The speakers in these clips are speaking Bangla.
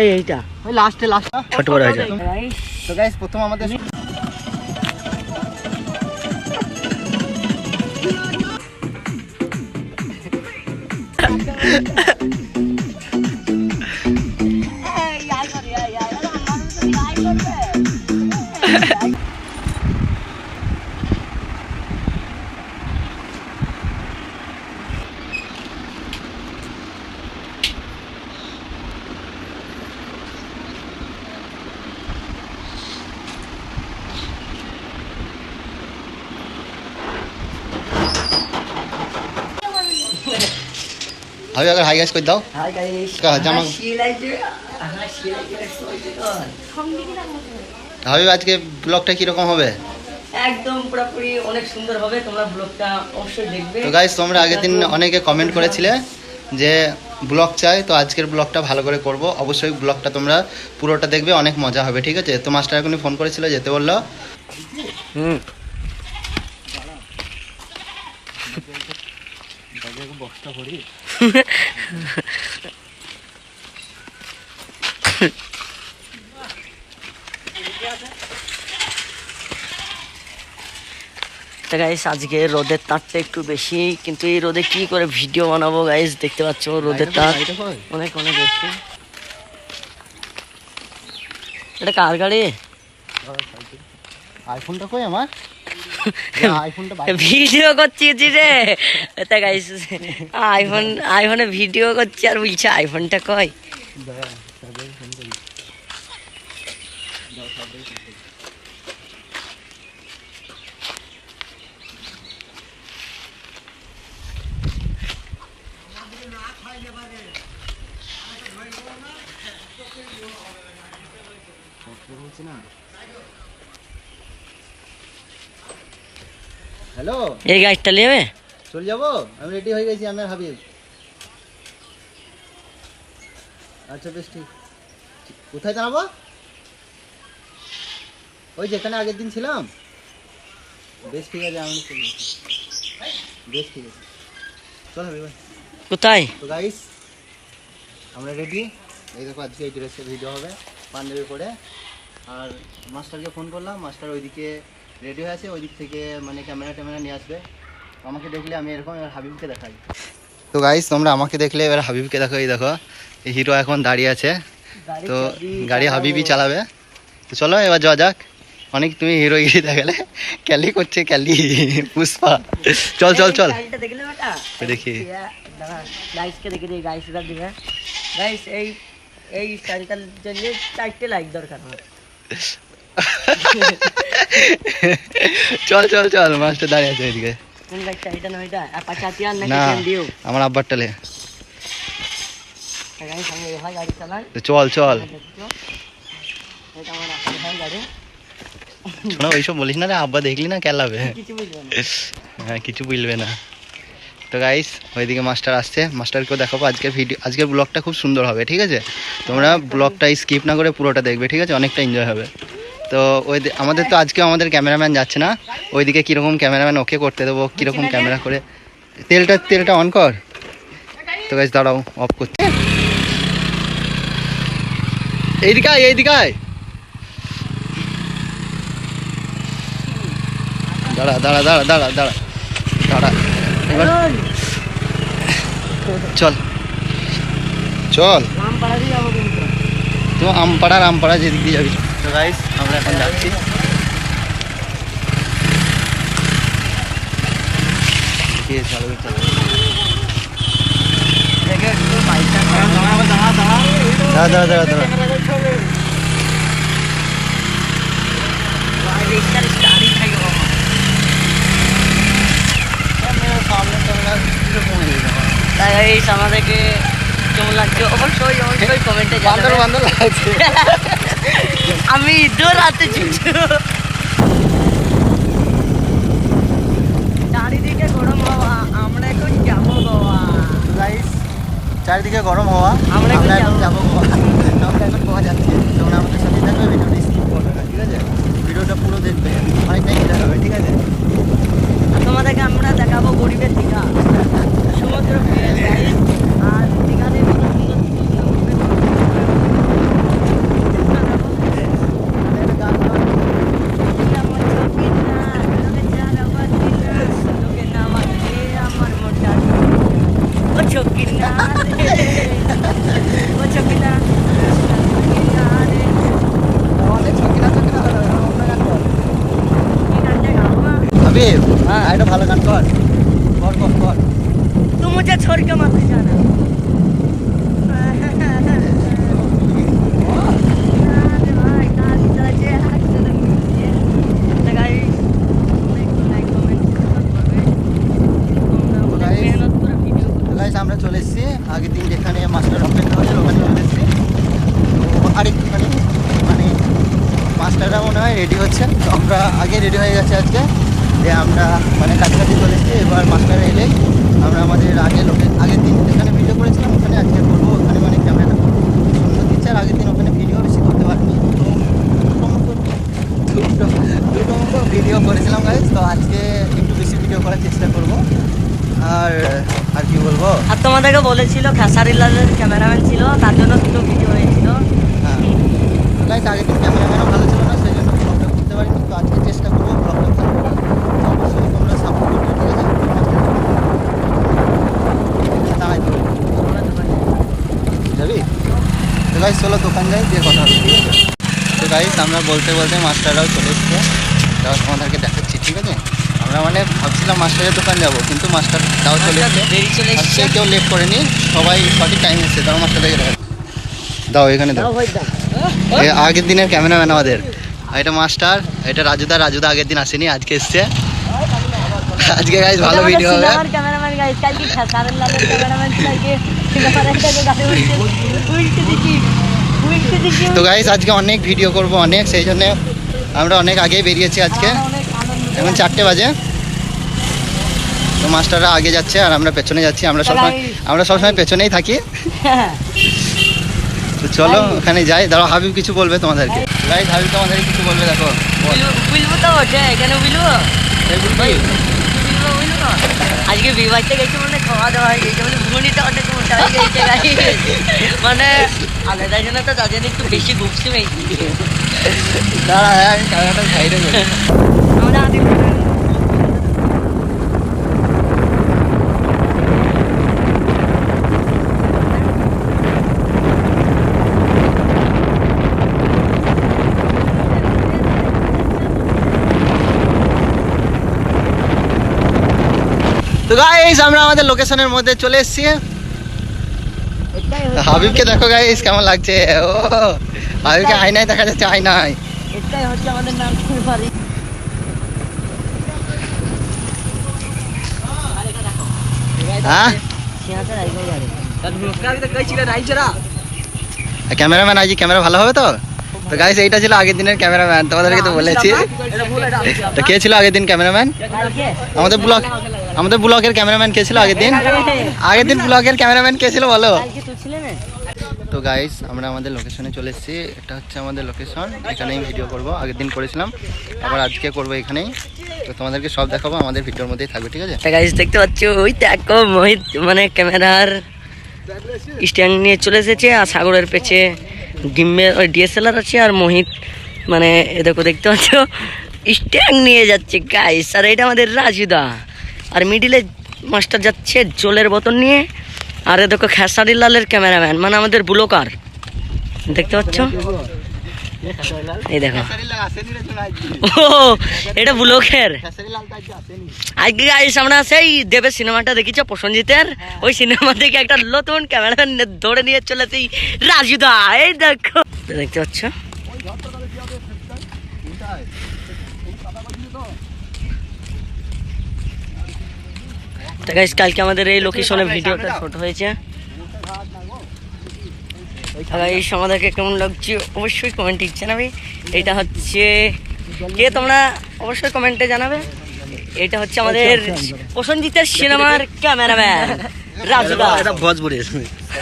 এই এইটা। ওই লাস্টে লাস্ট ছোট বড় হয়ে যায়। তো গাইস প্রথম আমাদের হাই গাইস কই দাও হাই গাইস কা, জামা- আজকে ব্লগটা কীরকম হবে একদম পুরোপুরি অনেক সুন্দর হবে তোমরা ব্লগটা অবশ্যই দেখবে তো গাইস তোমরা আগের দিন অনেকে কমেন্ট করেছিলে যে ব্লগ চাই তো আজকের ব্লগটা ভালো করে করব অবশ্যই ব্লগটা তোমরা পুরোটা দেখবে অনেক মজা হবে ঠিক আছে তো মাস্টার এখনই ফোন করেছিল যেতে বলল হুম। তো গাইস আজকে রোদের তাপটা একটু বেশি কিন্তু এই রোদে কি করে ভিডিও বানাবো গাইস দেখতে পাচ্ছ রোদের তাপ অনেক অনেক বেশি। এটা কার গাড়ি? আইফোনটা কই আমার? ভিডিও করছি রে। এটা গাইস আইফোন আইফোনে ভিডিও করছি আর বলছে আইফোনটা কই? হ্যালো? এই গাড়িটা নেবে চলে যাব? আমি রেডি হয়ে গেছি আমার হাবিব। আচ্ছা বেশ ঠিক। কোথায় দাঁড়াবো? ওই যেখানে আগের দিন ছিলাম। বেশ ঠিক আছে আমি চলে। বেশ ঠিক আছে। চল হাবিব কোথায়? তো গাইস আমরা রেডি এই দেখো আজকে এই ড্রেসের ভিডিও হবে। পাঞ্জাবি পরে। আর মাস্টারকে ফোন করলাম। মাস্টার ওইদিকে রেডি হয়ে আছে ওই দিক থেকে মানে ক্যামেরা ট্যামেরা নিয়ে আসবে। আমাকে দেখলে আমি এরকম এবার হাবিবকে দেখাই। তো গাইস তোমরা আমাকে দেখলে এবার হাবিবকে দেখো এই দেখো এই হিরো এখন দাঁড়িয়ে আছে। তো গাড়ি হাবিবই চালাবে। তো চলো এবার যাওয়া যাক। অনেক তুমি হিরো হিরোগিরি দেখালে। ক্যালি করছে ক্যালি পুষ্পা। চল চল চল। দেখি এই এই জন্য চারটে লাইক দরকার চল চল চল মাস্টার দাঁড়িয়ে আছে এদিকে আমার আব্বার টালে চল চল। শোনা ওইসব বলিস না রে আব্বা দেখলি না কেলাবে। হ্যাঁ কিছু বুঝবে না। তো গাইস ওইদিকে মাস্টার আসছে। মাস্টারকেও দেখাবো। আজকের ভিডিও আজকের ব্লগটা খুব সুন্দর হবে ঠিক আছে? তোমরা ব্লগটা স্কিপ না করে পুরোটা দেখবে ঠিক আছে? অনেকটা এনজয় হবে। তো ওই আমাদের তো আজকে আমাদের ক্যামেরাম্যান যাচ্ছে না। ওইদিকে কীরকম ক্যামেরাম্যান ওকে করতে দেবো কীরকম ক্যামেরা করে। তেলটা তেলটা অন কর। তো গাইস দাঁড়াও অফ করছে। এইদিকে আয় এইদিকে আয়। দাঁড়া দাঁড়া দাঁড়া দাঁড়া দাঁড়া দাঁড়া। এবার চল। চল। তো আমপাড়া রামপাড়া যেদিক দিয়ে যাবি। তো গাইস আমরা এখন যাচ্ছি। দাঁড়া দাঁড়া আমাদেরকে কেমন লাগছে? অবশ্যই অবশ্যই কমেন্টে বান্দর বান্দর লাগছে। আমি দূর হাতে চুচু চারিদিকে গরম হাওয়া আমরা এখন যাব গোয়া। গাইস চারিদিকে গরম হওয়া আমরা এখন যাব। গোয়া। আমরা এখন গোয়া যাচ্ছি। তোমরা আমাদের সাথে থাকবে ভিডিওটা স্কিপ করবে না ঠিক আছে? ভিডিওটা পুরো দেখবে অনেকটাই মজা হবে ঠিক আছে? তোমাদেরকে আমরা দেখাবো গরিবের দীঘা। সমুদ্র আর কাছাকাছি চলে এসেছি। এবার মাস্টার এলে আমরা আমাদের আগে লোকে আগের দিন যেখানে ভিডিও করেছিলাম ওখানে আজকে করব। ওখানে মানে ক্যামেরা সুন্দর দিচ্ছে আর আগের দিন ওখানে ভিডিও বেশি করতে পারিনি। দুটো মতো দুটো ভিডিও করেছিলাম গাইজ তো আজকে একটু বেশি ভিডিও করার চেষ্টা করব। আর আর কি বলব? আর তোমাদেরকে বলেছিল খেসারি লালের ক্যামেরাম্যান ছিল তার জন্য দুটো ভিডিও হয়েছিল। হ্যাঁ। গাইজ আগের দিন ক্যামেরাম্যানও ভালো ছিল না সেই জন্য করতে পারিনি। তো আজকে চেষ্টা করব ব্লগটা অবশ্যই তোমরা সাপোর্ট করবে ঠিক আছে দাঁড়াই তো যাবি? তো গাইজ চলো দোকান যাই দিয়ে কথা হবে ঠিক আছে তো গাইজ আমরা বলতে বলতে মাস্টাররাও চলে এসছে। তাও তোমাদেরকে দেখাচ্ছি ঠিক আছে? আমরা মানে ভাবছিলাম মাস্টারের দোকান যাব কিন্তু মাস্টার তাও চলে এসছে। আজকে কেউ লেট করেনি সবাই সঠিক টাইম এসছে। তাও মাস্টার দেখে দেখা দাও এখানে দাও। আগের দিনের ক্যামেরাম্যান আমাদের। এটা মাস্টার এটা রাজুদা রাজুদা আগের দিন আসেনি আজকে এসছে। আজকে গাইজ ভালো ভিডিও হবে। ক্যামেরাম্যান গাইস কালকে লালের ক্যামেরাম্যান তো গাইস আজকে অনেক ভিডিও করব অনেক সেই জন্য আমরা অনেক আগেই বেরিয়েছি আজকে। এখন চারটে বাজে। তো মাস্টাররা আগে যাচ্ছে আর আমরা পেছনে যাচ্ছি। আমরা সবসময় আমরা সবসময় পেছনেই থাকি। তো চলো ওখানে যাই। দাঁড়াও হাবিব কিছু বলবে তোমাদেরকে। গাইস হাবিব তোমাদেরকে কিছু বলবে দেখো। বল। বুঝব তো এখানে বলবি? আজকে বিবাহতে গেছে মানে খাওয়া দাওয়া হয়ে গেছে মানে ভুনিটা অনেক মোটা হয়ে গেছে। মানে আলাদা জন্য তো তার জন্য একটু বেশি ঘুরছি মেয়েছি দাঁড়া হ্যাঁ আমি খাওয়াটা খাই দেবো আমরা আদি তো গাইস আমরা আমাদের লোকেশনের মধ্যে চলে এসেছি। হাবিবকে দেখো গাইস কেমন লাগছে? ও হাবিবকে আয়নায় দেখা যাচ্ছে আয়নায় এটাই হচ্ছে আমাদের নাম হ্যাঁ? বাড়ি ক্যামেরাম্যান আজ ক্যামেরা ভালো হবে তো? তো গাইস এইটা ছিল আগের দিনের ক্যামেরাম্যান তোমাদেরকে তো বলেছি। তো কে ছিল আগের দিন ক্যামেরাম্যান? আমাদের ব্লগ আমাদের ব্লগের ক্যামেরাম্যান কে ছিল আগের দিন? আগের দিন ব্লগের ক্যামেরাম্যান কে ছিল বলো? তো গাইস আমরা আমাদের লোকেশনে চলে এসেছি। এটা হচ্ছে আমাদের লোকেশন এখানেই ভিডিও করব। আগের দিন করেছিলাম। আবার আজকে করব এখানেই। তো তোমাদেরকে সব দেখাবো। আমাদের ভিডিওর মধ্যেই থাকবে ঠিক আছে? গাইস দেখতে পাচ্ছ? ওই দেখো মোহিত মানে ক্যামেরার স্ট্যান্ড নিয়ে চলে এসেছে আর সাগরের পেছে গিম্মের ওই ডিএসএলআর আছে আর মোহিত মানে এ দেখো দেখতে পাচ্ছ? স্ট্যান্ড নিয়ে যাচ্ছে গাইস আর এটা আমাদের রাজুদা আর মিডিলে মাস্টার যাচ্ছে জলের বোতল নিয়ে। আর এ দেখো খেসারি লালের ক্যামেরাম্যান মানে আমাদের ব্লকার। দেখতে পাচ্ছ? এই দেখো। ও এটা ব্লকের। আজকে গাইস আমরা সেই দেবের সিনেমাটা দেখেছ প্রসঞ্জিতের? ওই সিনেমা থেকে একটা নতুন ক্যামেরা ধরে নিয়ে চলেছে রাজুদা এই দেখো। দেখতে পাচ্ছ? তো গাইস কালকে আমাদের এই লোকেশনে ভিডিওটা ছোট হয়েছে। গাইস আমাদেরকে কেমন লাগছে অবশ্যই কমেন্টে জানাবে। এটা হচ্ছে কে তোমরা অবশ্যই কমেন্টে জানাবে। এটা হচ্ছে আমাদের প্রসঞ্জিতের সিনেমার ক্যামেরাম্যান রাজুদা। ভোজপুরি।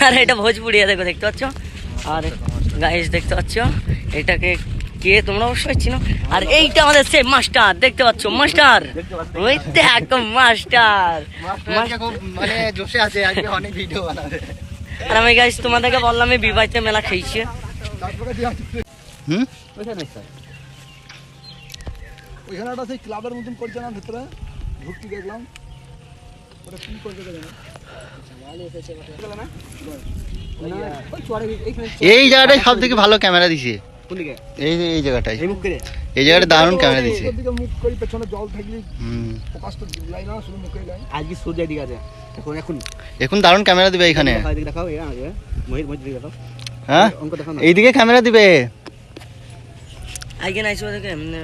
আর এটা ভোজপুরিয়া দেখো দেখতে পাচ্ছ? আর গাইস দেখতে পাচ্ছ? এটাকে কে তোমরা অবশ্যই চিনো? আর এইটা আমাদের সে মাস্টার দেখতে পাচ্ছ? মাস্টার? ওই দেখো মাস্টার। মানে জোশে আছে আজকে অনেক ভিডিও বানাবে। আর আমি গাইস তোমাদেরকে বললাম আমি বিবাহিতে মেলা খেয়েছি। হুম? ওইখানে একটা সেই ক্লাবের মতন করছে না ভেতরে? ঘুরতে দেখলাম। ওটা কি করছে দেখে এই জায়গাটায় সব থেকে ভালো ক্যামেরা দিছে। এই যে এই জায়গাটাই। এই মুখ করে এই জায়গাটা দারুণ ক্যামেরা দিছে মুখ করি পেছনে জল থাকলে ফোকাসটা লাই না শুধু মুখে লাই আজকে সূর্য দিকে আছে? এখন এখন। এখন দারুণ ক্যামেরা দিবে এখানে। দেখাও এদিকে দেখাও মহির মহির দিকে দেখাও। হ্যাঁ? দেখাও না। এইদিকে ক্যামেরা দিবে। আইকে নাইছো দেখে এমনি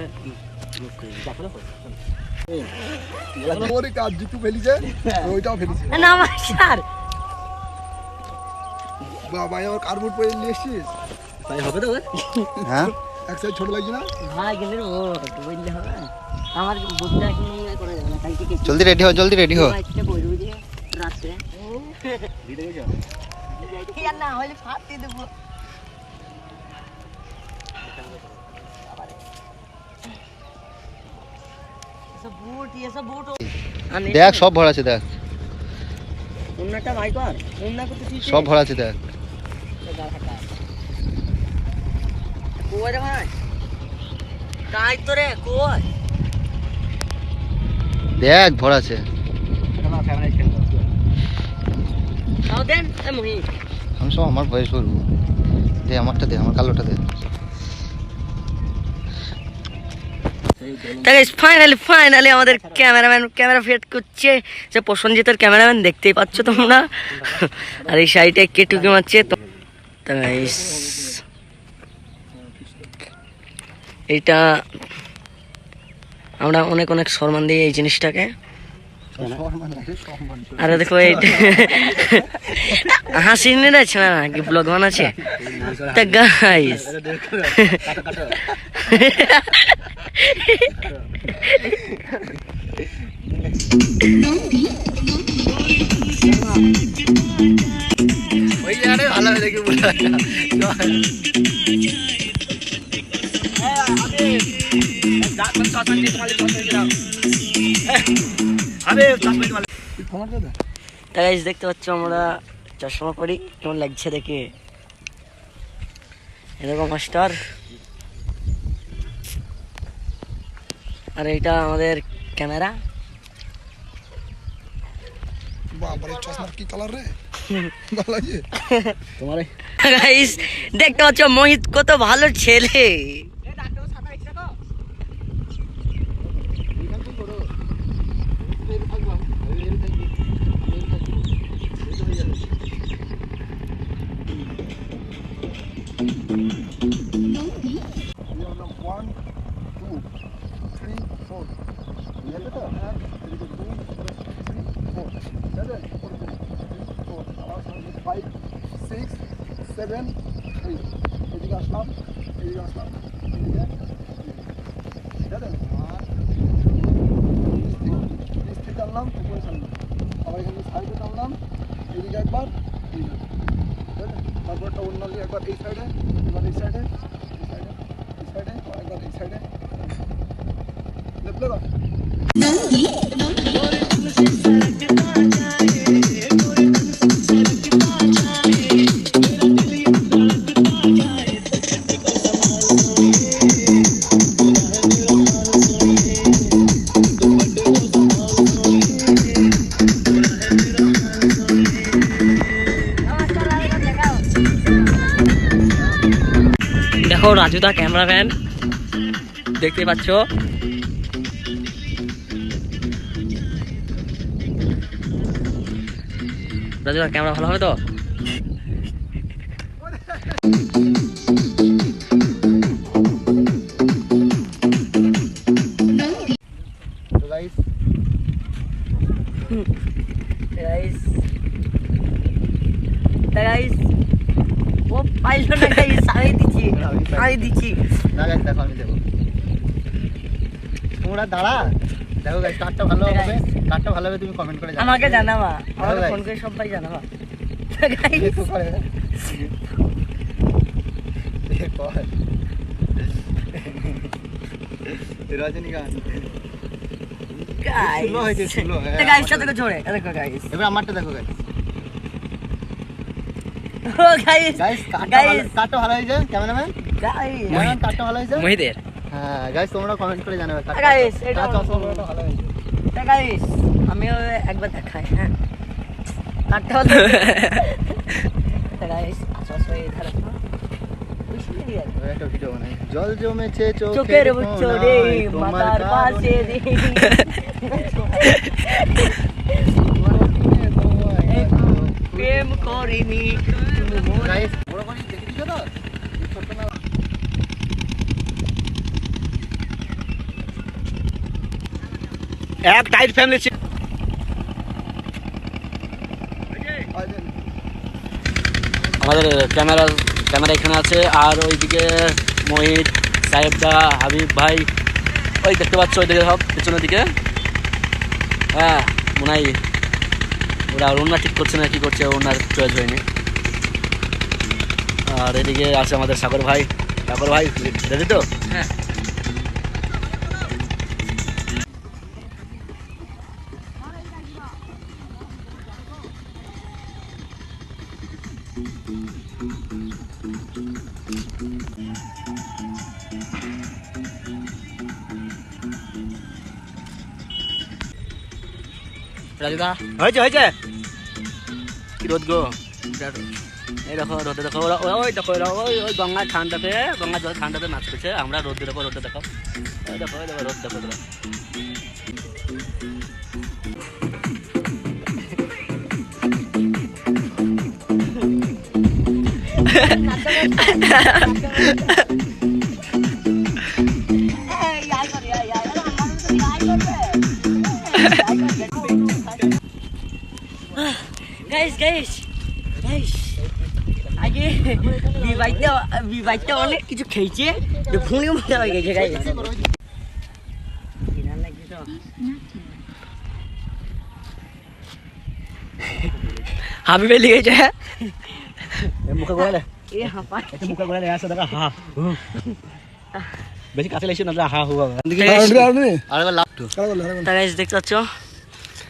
মুখ করে। দেখো দেখো ওরে কাজ জিতু ফেলিছে ওইটাও ফেলিছে। না আমার স্যার। বাবা আমার কার্বুট পরে নিয়ে এসছিস? তাই হবে তো হ্যাঁ? এক সাইড ছোট লাগছে না? ভাই গেলে ও বললে হবে। আমার বুদ্ধা এখন করে যাবে না কালকে জলদি রেডি হো জলদি রেডি হো। আজকে বইরু যে রাত্রে। দিতে গেছো ইয়ার না হলে ফাটতে দেবো। এসব বুট দেখ সব ভরা আছে দেখ। সব ভরা আছে দেখ। কই রে ভাই? কাই তো রে কই? দেখ ভরা আছে। আমি সব আমার ভয়েস করব দে আমারটা দে আমার কালোটা দে। ফাইনালি ফাইনালি আমাদের ক্যামেরাম্যান ক্যামেরা ফিট করছে। যে প্রসঞ্জিতের ক্যামেরাম্যান দেখতেই পাচ্ছ তোমরা। আর এই সাইডে কে টুকি মারছে তো তো guys, এইটা আমরা অনেক অনেক সম্মান দিই এই জিনিসটাকে। আরে দেখো এইটা হাসি নিয়ে যাচ্ছে না কি ব্লগ বানাচ্ছে তা গাইস কাটো কাটো। ওই জায়গাটাই ভালো দেখি বলে? তা দেখতে পাচ্ছ আমরা চশমা পরি কেমন লাগছে দেখে? এরকম মাস্টার। আর এটা আমাদের ক্যামেরা। দেখতে পাচ্ছ মোহিত কত ভালো ছেলে। এদিকে একবার এদিকে ঠিক আছে তারপরটা অন্য দিকে একবার এই সাইডে এবার এই সাইডে এই সাইডে এই সাইডে একবার এই সাইডে লেফট লেফট দেখো ক্যামেরা ক্যামেরাম্যান দেখতে পাচ্ছ? রাজুদা ক্যামেরা ভালো হবে তো? তোমরা দাঁড়া। দেখো গাইস কারটা ভালো হবে। কারটা ভালো হবে তুমি কমেন্ট করে জানাও আমাকে জানাবা। আমাকে ফোন করে সবাই জানাবা। রজনীকান্ত গাইস হয়েছে, হ্যাঁ, গাইস সাথে ছোড়ে দেখো গাইস এবার আমারটা দেখো গাইস ও গাইস গাইস কারটা ভালো হয়েছে? ক্যামেরাম্যান গাইস ভালো হয়েছে? মহিদের। হ্যাঁ গাইস তোমরা কমেন্ট করে জানাবে। Guys, এটা চশমাটা ভালো হয়েছে। গাইস আমিও একবার দেখাই হ্যাঁ। কাটতে তা গাইস আচ্ছা এই ধারে জল জমেছে চোখের চোখের চোরে মাথার পাশে প্রেম করিনি তুমি মন- Guys, বড় করে দেখে দিছো তো? ছোট্ট না এক টাইট ফ্যামিলি আমাদের ক্যামেরা ক্যামেরা এখানে আছে আর ওইদিকে মোহিত সাহেবদা হাবিব ভাই ওই দেখতে পাচ্ছ ওইদিকে সব পেছনের দিকে। হ্যাঁ মনে হয় ওরা ওনার ঠিক করছে না কি করছে ওনার চয়েস হয়নি। আর এদিকে আছে আমাদের সাগর ভাই। সাগর ভাই রেডি তো? হ্যাঁ। রাজুদা হয়েছে হয়েছে কি রোদ গো এই দেখো রোদে দেখো ওরা ওই দেখো ওরা ওই ওই গঙ্গার ঠান্ডাতে গঙ্গার জল ঠান্ডাতে নাচ করছে আমরা রোদে দেখো রোদে দেখো ওই দেখো ওই দেখো রোদ দেখো দেখো গাইস গাইস গাইস আগে বিবাহিত বিবাহিত অনেক কিছু খেয়েছে যে ফোনে মজা হয়ে গেছে গাইস হাবিবে লিখেছে মুখে গোড়ালে এ হাঁপা মুখে গোড়ালে আসে দেখা হা বেশি কাছে লেগেছে না হা হু আরেকবার লাভ টু গাইস দেখতে পাচ্ছ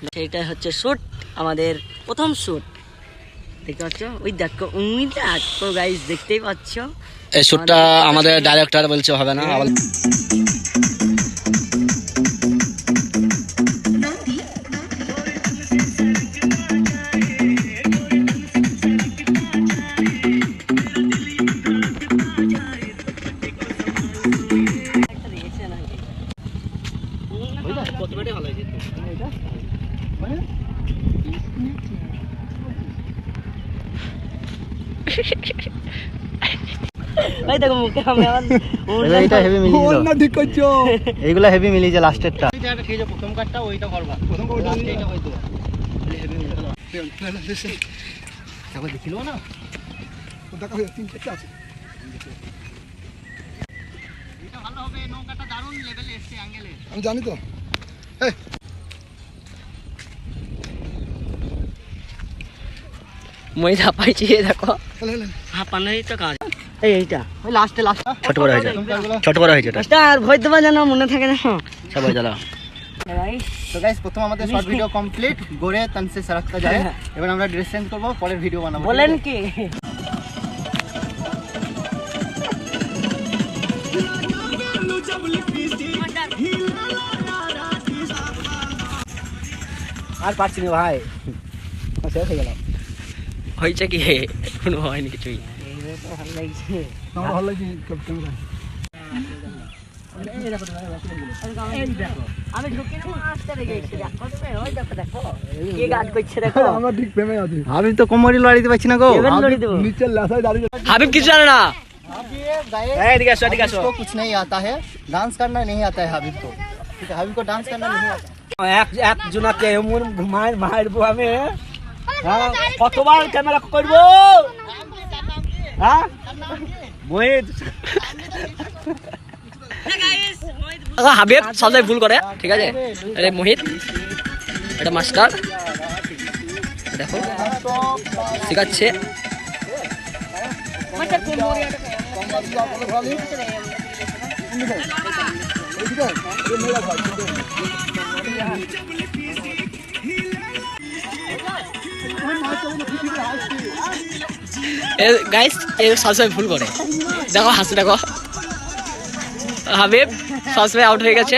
সেটা হচ্ছে শুট আমাদের প্রথম শুট দেখতে পাচ্ছ? ওই দেখো উমিটা দেখো গাইস দেখতেই পাচ্ছ। এই শ্যুটটা আমাদের ডাইরেক্টর বলছে হবে না? ওই আমি এইটা হেভি মিলিয়ে না ঠিক করছ। এইগুলা হেভি মিলিয়েছে লাস্টেরটা ঠিক আছে প্রথম কাটটা ওইটা করবা। প্রথম কাটটা এইটা হয়তো। তারপর দেখিলো না? দেখা তিন চারটে আছে। এটা ভালো হবে নৌকাটা দারুণ লেভেলে এসছে অ্যাঙ্গেলে আমি জানি তো। মই ধাপাইছি দেখো। হাঁপানোই তো কাজ। এই এইটা। ওই লাস্টে লাস্ট ছোট বড় হয়েছে। ছোট বড় হয়েছে এটা। মাস্টার ভয় দেবা জানো মনে থাকে না সবাই জ্বালা তো গাইস প্রথম আমাদের শর্ট ভিডিও কমপ্লিট গোরে যায়। এবার আমরা ড্রেস চেঞ্জ করব পরের ভিডিও বানাবো বলেন কি? আর পারছি না ভাই। হয়েছে কি? কোনো হয়নি কিছুই। ভালো লাগছে আমার ভালো লাগছে ক্যামেরা আমি ঢুকে নেবো আসতে লেগেছি দেখো তুমি ওই দেখো দেখো কে গান করছে দেখো আমরা ঠিক প্রেমে আছি আমি তো কোমরি লড়াইতে পারছি না গো এবার লড়ি দেবো নিচের লেসায় দাঁড়িয়ে হাবিব কিছু জানে না এদিকে আসো এদিকে আসো को कुछ नहीं आता है डांस करना नहीं आता है हाबिब को ठीक है हाबिब को डांस करना नहीं आता এক এক জনাকে এমন মায়ের মারবো আমি হ্যাঁ কতবার ক্যামেরা করবো হ্যাঁ? মোহিত। হাবিব সবসময় ভুল করে ঠিক আছে? আরে মোহিত এটা মাস্টার। দেখো শেখাচ্ছে গাইস এ, সবসময় ভুল করে। দেখো, হাসি, দেখো। হাবিব, সবসময় আউট হয়ে গেছে।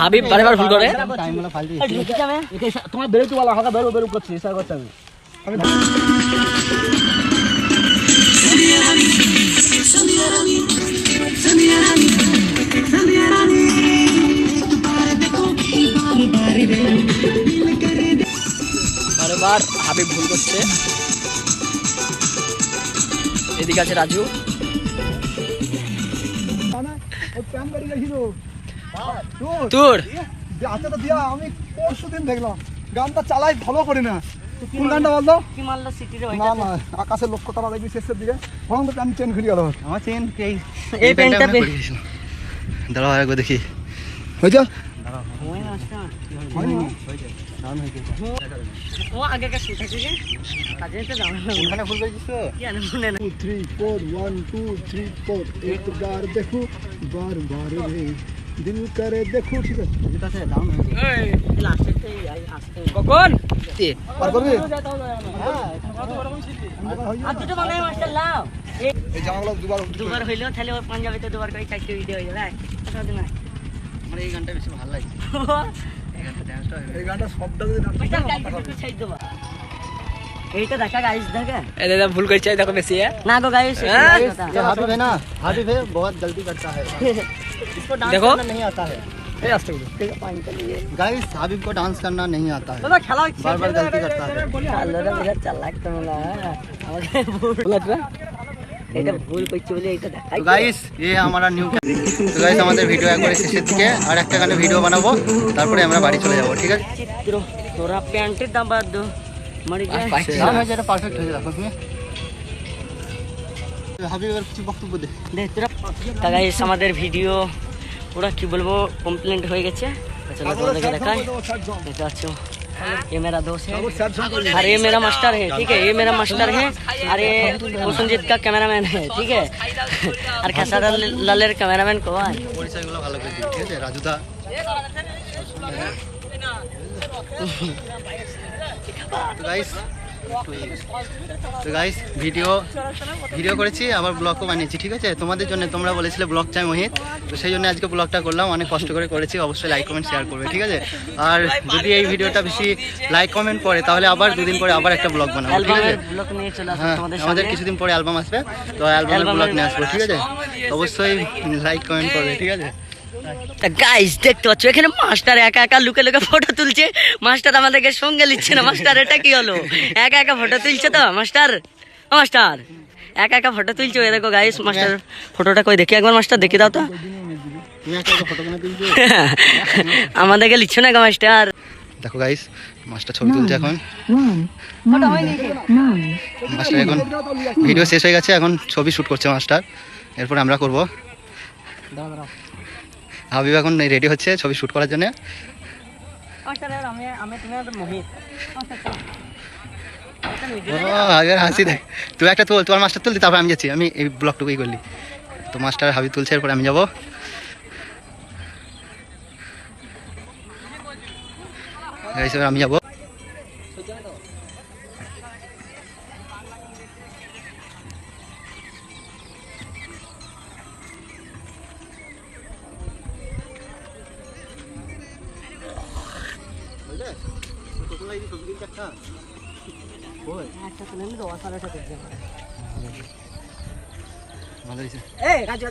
হাবিব, বারবার ভুল করে। তোমার বেরোতে বলা হালকা বেরো বেরো করছি এসা করতে আমি বারবার হাবিব ভুল করছে। এদিকে আছে রাজু। তোর। আমি পরশু দিন দেখলাম গানটা চালাই ভালো করি না কোন গানটা বলতো কি না না আকাশের লক্ষ্য তারা দেখবি শেষের দিকে তখন তো প্যান চেন ঘুরে গেল আমার চেন এই দেখি। হয়েছে? ও আগে কা শুট আছে যে কাজে তো কোনখানে ভুল করেছিস তো কি জানি মনে না three four one two three four এক বার দেখো বার বার রে দিল করে দেখো ঠিক আছে ঠিক আছে ডাউন হয়েছে লাস্টে আসতে কখন পার করবি? আর দুটো বাংলায় মাস্টার লাও এই জামাগুলো দুবার দুবার হইল তাহলে পাঞ্জাবিতে দুবার করে চারটে ভিডিও হয়ে যাবে। না আমার এই গানটা বেশি ভালো লাগছে এই গানটা ড্যান্সটা এই গানটা সবটা যদি না মাস্টার কালকে একটু ছাই দেবো এইটা দেখা গাইস দেখে এই দাদা ভুল করছে দেখো বেশি না গো গাইস ये हाबिब है ना हाबिब है बहुत गलती करता है इसको डांस देखो। करना नहीं आता है এই আসতে गाइस हाबिब को डांस करना नहीं आता है দাদা খেলা হচ্ছে बार बार गलती करता है আমাদের ভিডিও বাড়ি চলে যাব ঠিক আছে? তোরা প্যান্টের দাম মানে পারফেক্ট হয়ে যাবে গাইস আমাদের ভিডিও ওরা কি বলব কমপ্লেন্ট হয়ে গেছে। ये मेरा दोस्त है। और ये मेरा मास्टर है ठीक है? ये मेरा मास्टर है। और ये कुसुमजीत का कैमरामैन है ठीक है? और खेसार लालेर कैमरामैन को है তো গাইস ভিডিও ভিডিও করেছি আবার ব্লগও বানিয়েছি ঠিক আছে? তোমাদের জন্য তোমরা বলেছিলে ব্লগ চাই মোহিত। তো সেই জন্য আজকে ব্লগটা করলাম অনেক কষ্ট করে করেছি অবশ্যই লাইক কমেন্ট শেয়ার করবে ঠিক আছে? আর যদি এই ভিডিওটা বেশি লাইক কমেন্ট পড়ে তাহলে আবার দুদিন পরে আবার একটা ব্লগ বানাবো ঠিক আছে? হ্যাঁ আমাদের কিছুদিন পরে অ্যালবাম আসবে তো অ্যালবামের- ব্লগ নিয়ে আসব ঠিক আছে? অবশ্যই লাইক কমেন্ট করবে ঠিক আছে? গাইস দেখতে পাচ্ছ, এখানে মাস্টার একা একা লুকে লুকে ফটো তুলছে। মাস্টার আমাদেরকে সঙ্গে নিচ্ছে না মাস্টার এটা কি হলো? একা একা ফটো তুলছে তো মাস্টার মাস্টার একা একা ফটো তুলছে দেখো গাইস মাস্টার ফটোটা কই, দেখি একবার মাস্টার দেখে দাও তো। আমাদেরকে লিখছো না গো মাস্টার দেখো গাইস মাস্টার ছবি তুলছে এখন। মাস্টার এখন ভিডিও শেষ হয়ে গেছে, এখন ছবি শুট করছে মাস্টার এরপর আমরা করব। হাবিব এখন রেডি হচ্ছে ছবি শ্যুট করার জন্য। হাসি দেখ। তুই একটা তুল তোমার মাস্টার তুলতি তারপর আমি যাচ্ছি। আমি এই ব্লগটুকুই করলি। তো মাস্টার হাবিব তুলছে এরপর আমি যাব। আমি যাব।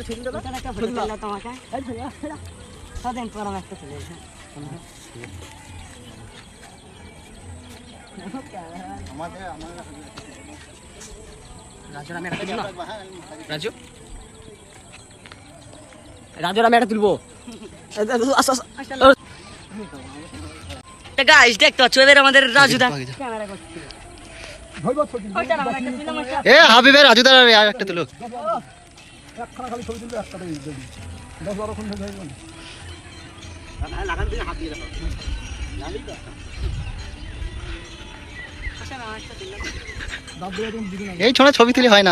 ছবি একটা ফটো তুললা তোমাকে। এই পর আমি একটা তুলে আমাদের রাজুর আমি একটা তুলবো। রাজু? রাজুর আমি একটা তুলবো। গাইস দেখতে পাচ্ছ? এবার আমাদের রাজুদা ছবি। এ হাবিবের রাজুদার আর একটা তুলো। একখানা খালি ছবি তুলবে একটাতে দেবি দশ বারো হয়ে যাবে। দাঁত দিয়ে দিদি না। এই ছোট ছবি তুলে হয় না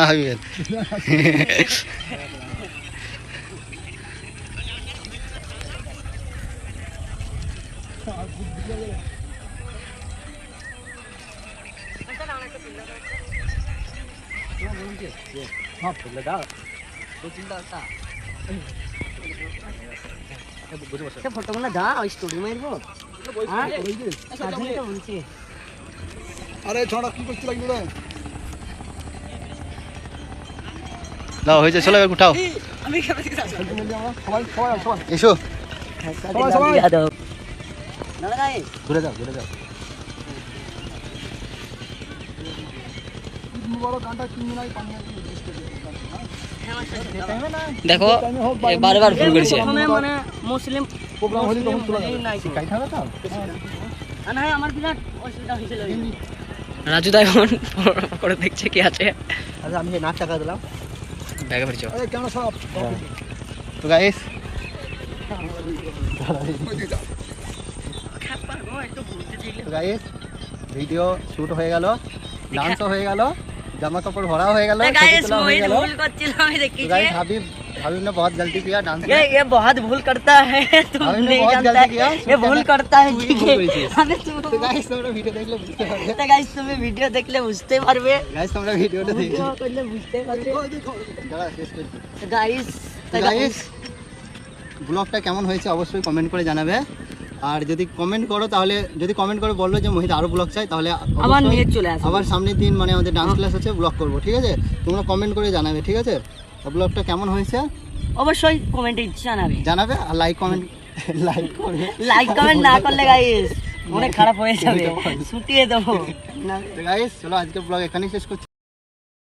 দাও। সে ফটোগুলো দা ওই স্টোরি মারবো। হ্যাঁ বলছি। আরে ছোঁড়া কি করতে লাগল দাও হয়েছে চলো এবার উঠাও। এসো। ঘুরে যাও ঘুরে যাও। মুবারক গানটা তিন দিন আগে পানি আগে রিলিজ করে দিয়েছে। দেখো বারবার ভুল করেছে। মানে মুসলিম প্রোগ্রাম হলে তখন তোলা নাই শিখাইতে হবে তো। আর না আমার বিরাট অসুবিধা হয়েছিল রাজু দা এখন করে দেখছে কি আছে। আচ্ছা আমি নাক টাকা দিলাম। ব্যাগে ভরছো আরে সব? তো গাইস তো গাইস ভিডিও শুট হয়ে গেল ডান্সও হয়ে গেল। জামা কাপড় ভরা হয়ে গেল হাবিব हाबिब ने बहुत गलती किया डांस ये ये बहुत भूल करता है तुम नहीं जानता है ये भूल करता है ठीक है तो गाइस तुम वीडियो देख ले तो गाइस तुम वीडियो देख ले बुझते पारबे गाइस तुम वीडियो तो देख ले बुझते पाরবে गाइस গাইস ব্লগটা কেমন হয়েছে অবশ্যই কমেন্ট করে জানাবে। আর যদি কমেন্ট করো তাহলে যদি কমেন্ট করে বলল যে মোহিত আরও ব্লগ চাই তাহলে আবার নিয়ে চলে আসবে। আবার সামনের দিন মানে আমাদের ডান্স ক্লাস আছে ব্লগ করব ঠিক আছে? তোমরা কমেন্ট করে জানাবে ঠিক আছে? ব্লগটা কেমন হয়েছে? অবশ্যই কমেন্টে জানাবে। জানাবে আর লাইক কমেন্ট লাইক করবে। লাইক কমেন্ট না করলে গাইস অনেক খারাপ হয়ে যাবে। ছুটিয়ে দেবো। না গাইস চলো আজকে ব্লগ এখানেই শেষ করছি।